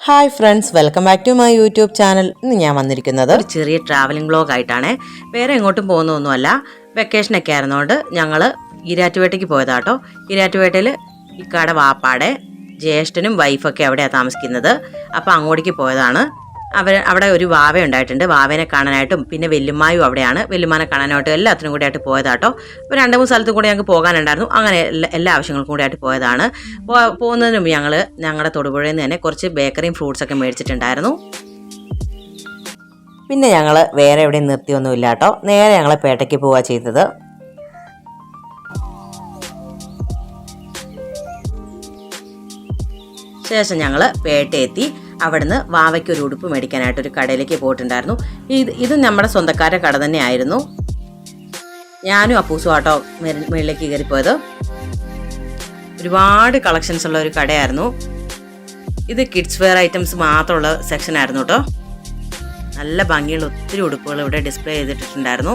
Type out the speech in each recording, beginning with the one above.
Hi friends welcome back to my YouTube channel ഇന്ന് ഞാൻ വന്നിരിക്കുന്നത് ഒരു ചെറിയ ട്രാവലിംഗ് ബ്ലോഗ് ആയിട്ടാണ്. വേറെ എങ്ങോട്ടും പോകുന്നൊന്നുമല്ല വെക്കേഷനൊക്കെ ആയിരുന്നോണ്ട് ഞങ്ങൾ ഈരാറ്റുപേട്ടയ്ക്ക് പോയതാട്ടോ. ഈരാറ്റുപേട്ടയിൽ ഇക്കാടെ വാപ്പാടെ ജ്യേഷ്ഠനും വൈഫൊക്കെ അവിടെയാണ് താമസിക്കുന്നത്. അപ്പോൾ അങ്ങോട്ടേക്ക് പോയതാണ്. അവർ അവിടെ ഒരു വാവ ഉണ്ടായിട്ടുണ്ട്. വാവേനെ കാണാനായിട്ടും പിന്നെ വെല്ലുമായും അവിടെയാണ്. വെല്ലുമാനെ കാണാനായിട്ടും എല്ലാത്തിനും കൂടി ആയിട്ട് പോയതാട്ടോ. അപ്പോൾ രണ്ട് മൂന്ന് സ്ഥലത്തും കൂടി ഞങ്ങൾക്ക് പോകാനുണ്ടായിരുന്നു. അങ്ങനെ എല്ലാ ആവശ്യങ്ങൾക്കും കൂടി ആയിട്ട് പോയതാണ്. പോകുന്നതിനും ഞങ്ങൾ ഞങ്ങളുടെ തൊടുപുഴയിൽ നിന്ന് തന്നെ കുറച്ച് ബേക്കറിയും ഫ്രൂട്ട്സൊക്കെ മേടിച്ചിട്ടുണ്ടായിരുന്നു. പിന്നെ ഞങ്ങൾ വേറെ എവിടെയും നിർത്തിയൊന്നുമില്ല കേട്ടോ നേരെ ഞങ്ങൾ പേട്ടയ്ക്ക് പോവുക ചെയ്തത്. ശേഷം ഞങ്ങൾ പേട്ടയെത്തി. അവിടുന്ന് വാവയ്ക്ക് ഒരു ഉടുപ്പ് മേടിക്കാനായിട്ട് ഒരു കടയിലേക്ക് പോയിട്ടുണ്ടായിരുന്നു. ഇത് ഇത് നമ്മുടെ സ്വന്തക്കാരുടെ കട തന്നെയായിരുന്നു. ഞാനും അപ്പൂസും ആട്ടോ മുകളിലേക്ക് കയറിപ്പോയത്. ഒരുപാട് കളക്ഷൻസ് ഉള്ള ഒരു കടയായിരുന്നു. ഇത് കിഡ്സ് വെയർ ഐറ്റംസ് മാത്രമുള്ള സെക്ഷൻ ആയിരുന്നു കേട്ടോ നല്ല ഭംഗിയുള്ള ഒത്തിരി ഉടുപ്പുകൾ ഇവിടെ ഡിസ്പ്ലേ ചെയ്തിട്ടുണ്ടായിരുന്നു.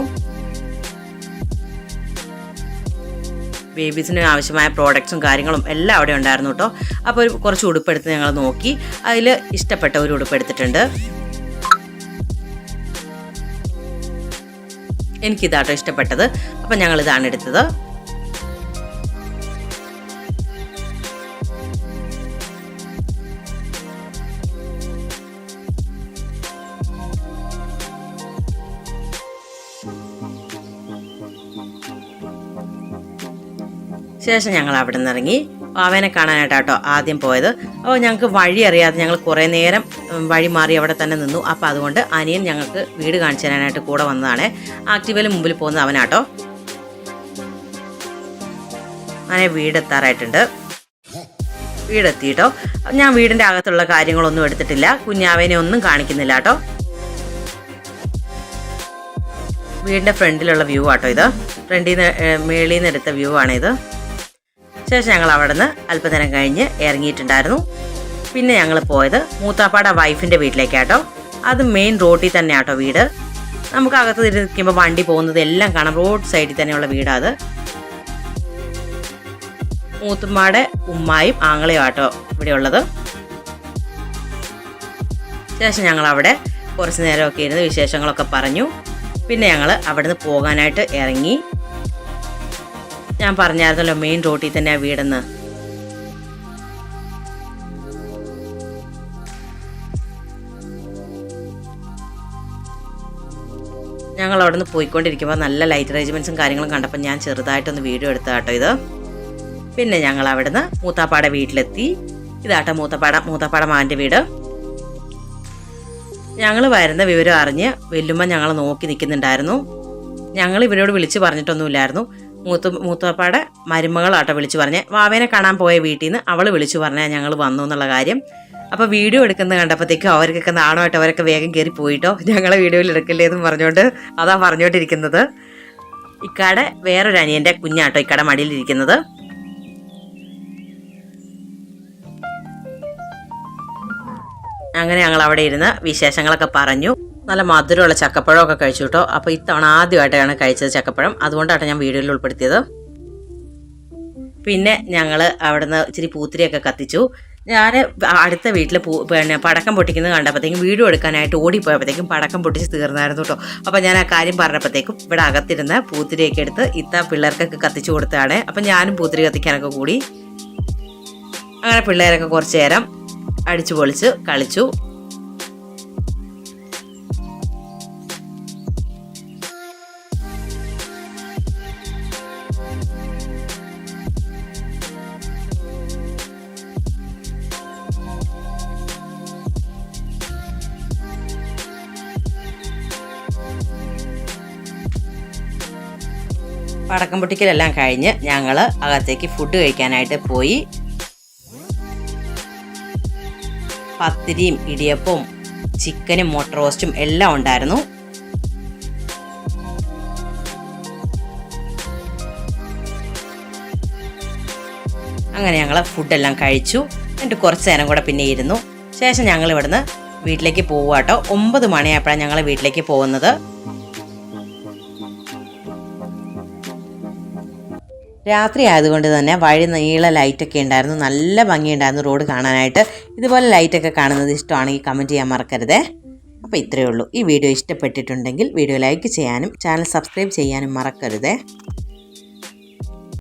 ബേബീസിന് ആവശ്യമായ പ്രോഡക്ട്സും കാര്യങ്ങളും എല്ലാം അവിടെ ഉണ്ടായിരുന്നു കേട്ടോ. അപ്പോൾ ഒരു കുറച്ച് ഉടുപ്പെടുത്ത് ഞങ്ങൾ നോക്കി. അതിൽ ഇഷ്ടപ്പെട്ട ഒരു ഉടുപ്പ് എടുത്തിട്ടുണ്ട് എനിക്കിതാട്ടോ ഇഷ്ടപ്പെട്ടത്. അപ്പം ഞങ്ങളിതാണ് എടുത്തത്. ശേഷം ഞങ്ങൾ അവിടെ നിന്ന് ഇറങ്ങി പാവേനെ കാണാനായിട്ടാട്ടോ ആദ്യം പോയത്. അപ്പോൾ ഞങ്ങൾക്ക് വഴി അറിയാതെ ഞങ്ങൾ കുറേ നേരം വഴി മാറി അവിടെ തന്നെ നിന്നു. അപ്പോൾ അതുകൊണ്ട് അനിയൻ ഞങ്ങൾക്ക് വീട് കാണിച്ചു തരാനായിട്ട് കൂടെ വന്നതാണ്. ആക്റ്റീവയിൽ മുമ്പിൽ പോകുന്നത് അവനാട്ടോ. അങ്ങനെ വീടെത്താറായിട്ടുണ്ട്. വീടെത്തിയിട്ടോ. ഞാൻ വീടിന്റെ അകത്തുള്ള കാര്യങ്ങളൊന്നും എടുത്തിട്ടില്ല. കുഞ്ഞാവേനെ ഒന്നും കാണിക്കുന്നില്ല കേട്ടോ വീടിന്റെ ഫ്രണ്ടിലുള്ള വ്യൂ ആട്ടോ ഇത്. ഫ്രണ്ടിൽ നിന്ന് മേളിൽ നിന്ന് എടുത്ത വ്യൂ ആണിത് ശേഷം ഞങ്ങൾ അവിടെ നിന്ന് അല്പനേരം കഴിഞ്ഞ് ഇറങ്ങിയിട്ടുണ്ടായിരുന്നു. പിന്നെ ഞങ്ങൾ പോയത് മൂത്താപ്പാട വൈഫിന്റെ വീട്ടിലേക്കാട്ടോ. അത് മെയിൻ റോഡിൽ തന്നെ ആട്ടോ വീട്. നമുക്ക് അകത്ത് നിൽക്കുമ്പോൾ വണ്ടി പോകുന്നത് എല്ലാം കാണാം. റോഡ് സൈഡിൽ തന്നെയുള്ള വീടാ അത് മൂത്തുമ്മാടെ ഉമ്മായും ആങ്ങളെയും ആട്ടോ ഇവിടെ ഉള്ളത്. ശേഷം ഞങ്ങൾ അവിടെ കുറച്ച് നേരമൊക്കെ ഇരുന്ന് വിശേഷങ്ങളൊക്കെ പറഞ്ഞു. പിന്നെ ഞങ്ങൾ അവിടുന്ന് പോകാനായിട്ട് ഇറങ്ങി. ഞാൻ പറഞ്ഞായിരുന്നല്ലോ മെയിൻ റോഡിൽ തന്നെ ആ വീടെന്ന്. ഞങ്ങൾ അവിടെ നിന്ന് പോയിക്കൊണ്ടിരിക്കുമ്പോൾ നല്ല ലൈറ്റ് അറേഞ്ച്മെന്റ്സും കാര്യങ്ങളും കണ്ടപ്പോൾ ഞാൻ ചെറുതായിട്ടൊന്ന് വീഡിയോ എടുത്ത കേട്ടോ ഇത്. പിന്നെ ഞങ്ങൾ അവിടെ നിന്ന് മൂത്താപ്പാടെ വീട്ടിലെത്തി. ഇതാട്ടോ മൂത്തപ്പാട മൂത്തപ്പാട മാന്റെ വീട്. ഞങ്ങൾ വരുന്ന വിവരം അറിഞ്ഞ് വെല്ലുമ്പോൾ ഞങ്ങൾ നോക്കി നിൽക്കുന്നുണ്ടായിരുന്നു ഞങ്ങൾ ഇവരോട് വിളിച്ച് പറഞ്ഞിട്ടൊന്നുമില്ലായിരുന്നു. മൂത്ത മൂത്തപ്പാടെ മരുമകളാട്ടോ വിളിച്ചു പറഞ്ഞ്. വാവേനെ കാണാൻ പോയ വീട്ടിൽ നിന്ന് അവൾ വിളിച്ചു പറഞ്ഞാൽ ഞങ്ങൾ വന്നു എന്നുള്ള കാര്യം. അപ്പോൾ വീഡിയോ എടുക്കുന്നത് കണ്ടപ്പോഴത്തേക്കും അവർക്കൊക്കെ നാണമായിട്ട് അവരൊക്കെ വേഗം കയറി പോയിട്ടോ. ഞങ്ങളെ വീഡിയോയിൽ എടുക്കല്ലേ എന്ന് പറഞ്ഞുകൊണ്ട് അതാ പറഞ്ഞുകൊണ്ടിരിക്കുന്നത്. ഇക്കാടെ വേറൊരു അനിയന്റെ കുഞ്ഞാട്ടോ ഇക്കാടെ മടിയിലിരിക്കുന്നത് അങ്ങനെ ഞങ്ങൾ അവിടെ ഇരുന്ന് വിശേഷങ്ങളൊക്കെ പറഞ്ഞു. നല്ല മധുരമുള്ള ചക്കപ്പഴമൊക്കെ കഴിച്ചു കേട്ടോ. അപ്പോൾ ഇത്തവണ ആദ്യമായിട്ടാണ് കഴിച്ചത് ചക്കപ്പഴം. അതുകൊണ്ടാണ് ഞാൻ വീഡിയോയിൽ ഉൾപ്പെടുത്തിയത്. പിന്നെ ഞങ്ങൾ അവിടുന്ന് ഇച്ചിരി പൂത്തിരിയൊക്കെ കത്തിച്ചു. ഞാൻ അടുത്ത വീട്ടിൽ പൂ പിന്നെ പടക്കം പൊട്ടിക്കുന്നത് കണ്ടപ്പോഴത്തേക്കും വീഡിയോ എടുക്കാനായിട്ട് ഓടിപ്പോയപ്പോഴത്തേക്കും പടക്കം പൊട്ടിച്ച് തീർന്നായിരുന്നു കേട്ടോ. അപ്പോൾ ഞാൻ ആ കാര്യം പറഞ്ഞപ്പോഴത്തേക്കും ഇവിടെ അകത്തിരുന്ന് പൂത്തിരിയൊക്കെ എടുത്ത് ഇത്ത പിള്ളേർക്കൊക്കെ കത്തിച്ചു കൊടുത്താണ് അപ്പം ഞാനും പൂത്തിരി കത്തിക്കാനൊക്കെ കൂടി. അങ്ങനെ പിള്ളേരൊക്കെ കുറച്ച് നേരം അടിച്ചു പൊളിച്ച് കളിച്ചു. പടക്കം പൊട്ടിക്കലെല്ലാം കഴിഞ്ഞ് ഞങ്ങൾ അകത്തേക്ക് ഫുഡ് കഴിക്കാനായിട്ട് പോയി. പത്തിരിയും ഇടിയപ്പവും ചിക്കനും മുട്ട റോസ്റ്റും എല്ലാം ഉണ്ടായിരുന്നു. അങ്ങനെ ഞങ്ങൾ ഫുഡെല്ലാം കഴിച്ചു. എന്നിട്ട് കുറച്ച് നേരം കൂടെ പിന്നെ ഇരുന്നു. ശേഷം ഞങ്ങൾ ഇവിടുന്ന് വീട്ടിലേക്ക് പോവാട്ടോ ഒമ്പത് മണിയായപ്പോഴാണ് ഞങ്ങൾ വീട്ടിലേക്ക് പോകുന്നത്. രാത്രി ആയതുകൊണ്ട് തന്നെ വഴി നീള ലൈറ്റൊക്കെ ഉണ്ടായിരുന്നു. നല്ല ഭംഗിയുണ്ടായിരുന്നു റോഡ് കാണാനായിട്ട്. ഇതുപോലെ ലൈറ്റൊക്കെ കാണുന്നത് ഇഷ്ടമാണെങ്കിൽ കമന്റ് ചെയ്യാൻ മറക്കരുതേ. അപ്പോൾ ഇത്രയേ ഉള്ളൂ. ഈ വീഡിയോ ഇഷ്ടപ്പെട്ടിട്ടുണ്ടെങ്കിൽ വീഡിയോ ലൈക്ക് ചെയ്യാനും ചാനൽ സബ്സ്ക്രൈബ് ചെയ്യാനും മറക്കരുതേ.